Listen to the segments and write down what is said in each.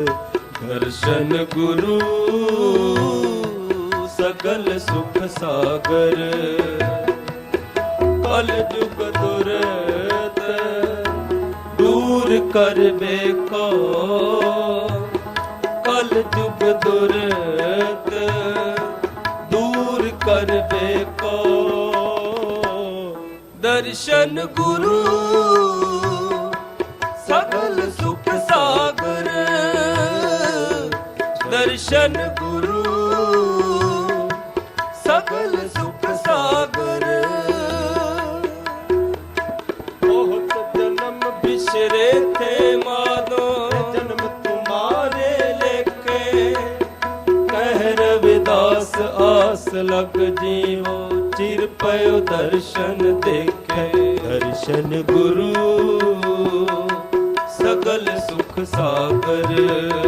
ਦਰਸ਼ਨ ਗੁਰੂ, ਸਗਲ ਸੁਖ ਸਾਗਰ। ਕਲ ਜੁਗ ਦੁਰਤ, ਦੂਰ ਕਰ ਬੇਕੋ ਕਲ ਜੁਗ ਦੁਰਤ, ਦੂਰ ਕਰ ਬੇਕੋ ਦਰਸ਼ਨ ਗੁਰੂ ਦਰਸ਼ਨ ਗੁਰੂ ਸਗਲ ਸੁਖ ਸਾਗਰ ਬਹੁਤ ਜਨਮ ਬਿਸਰੇ ਥੇ ਮਾਦੋ ਜਨਮ ਤੁਮਾਰੇ ਲੇਖੇ। ਕਹਿ ਰਵਿਦਾਸ ਆਸ ਲਗ ਜੀਵੋ ਚਿਰ ਪਇਓ ਦਰਸ਼ਨ ਦੇਖੇ। ਦਰਸ਼ਨ ਗੁਰੂ ਸਗਲ ਸੁਖ ਸਾਗਰ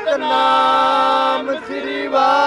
ਸਤਨਾਮ ਸ੍ਰੀ ਵਾਹਿਗੁਰੂ।